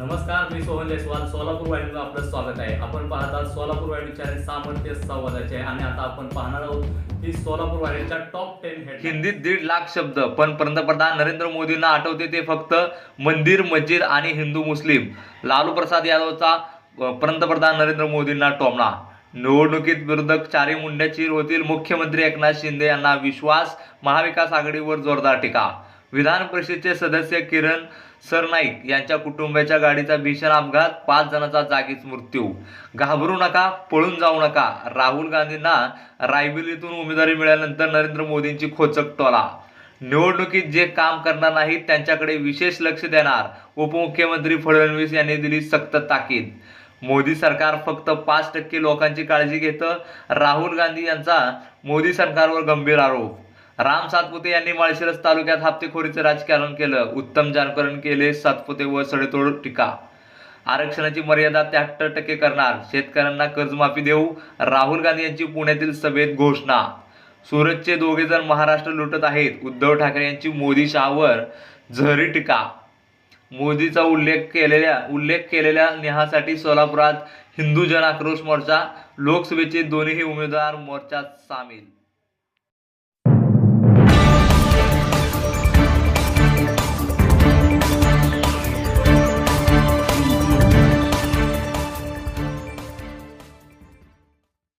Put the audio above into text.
नमस्कार मी सोहन जयस्वाल सोलापूर वाहिनीला आपलं स्वागत आहे. आपण पाहतात सोलापूर वाहिनी चॅनल सामर्थ्य संवादाचे आहे. आणि आता आपण पाहणार आहोत की सोलापूर वाहिनीच्या टॉप टेन हिंदीत दीड लाख शब्द पण पंतप्रधान नरेंद्र मोदींना आठवते ते फक्त मंदिर मस्जिद आणि हिंदू मुस्लिम. लालू प्रसाद यादवचा पंतप्रधान नरेंद्र मोदींना टोमणा. निवडणुकीत विरोधक चारी मुंड्या चीर होतील. मुख्यमंत्री एकनाथ शिंदे यांना विश्वास. महाविकास आघाडीवर जोरदार टीका. विधान परिषदेचे सदस्य किरण सरनाईक यांच्या कुटुंबाच्या गाडीचा भीषण अपघात पाच जणांचा जागीच मृत्यू. घाबरू नका पळून जाऊ नका. राहुल गांधींना रायबिलीतून उमेदवारी मिळाल्यानंतर नरेंद्र मोदींची खोचक टोला. निवडणुकीत जे काम करणार नाहीत त्यांच्याकडे विशेष लक्ष देणार उपमुख्यमंत्री फडणवीस यांनी दिली सक्त ताकीद. मोदी सरकार फक्त पाच टक्के लोकांची काळजी घेतं. राहुल गांधी यांचा मोदी सरकारवर गंभीर आरोप. राम सातपुते यांनी माळशिरस तालुक्यात हप्तेखोरीचं राजकारण केलं. उत्तम जानकरण केले सातपुते व सडेतोड टीका. आरक्षणाची मर्यादा त्र्याहत्तर टक्के करणार. शेतकऱ्यांना कर्जमाफी देऊ राहुल गांधी यांची पुण्यातील सभेत घोषणा. सुरतचे दोघे जण महाराष्ट्र लुटत आहेत. उद्धव ठाकरे यांची मोदी शहावर झरी टीका. मोदीचा उल्लेख केलेल्या उल्लेख केलेल्या नेहासाठी सोलापुरात हिंदू जन आक्रोश मोर्चा लोकसभेचे दोन्ही उमेदवार मोर्चात सामील.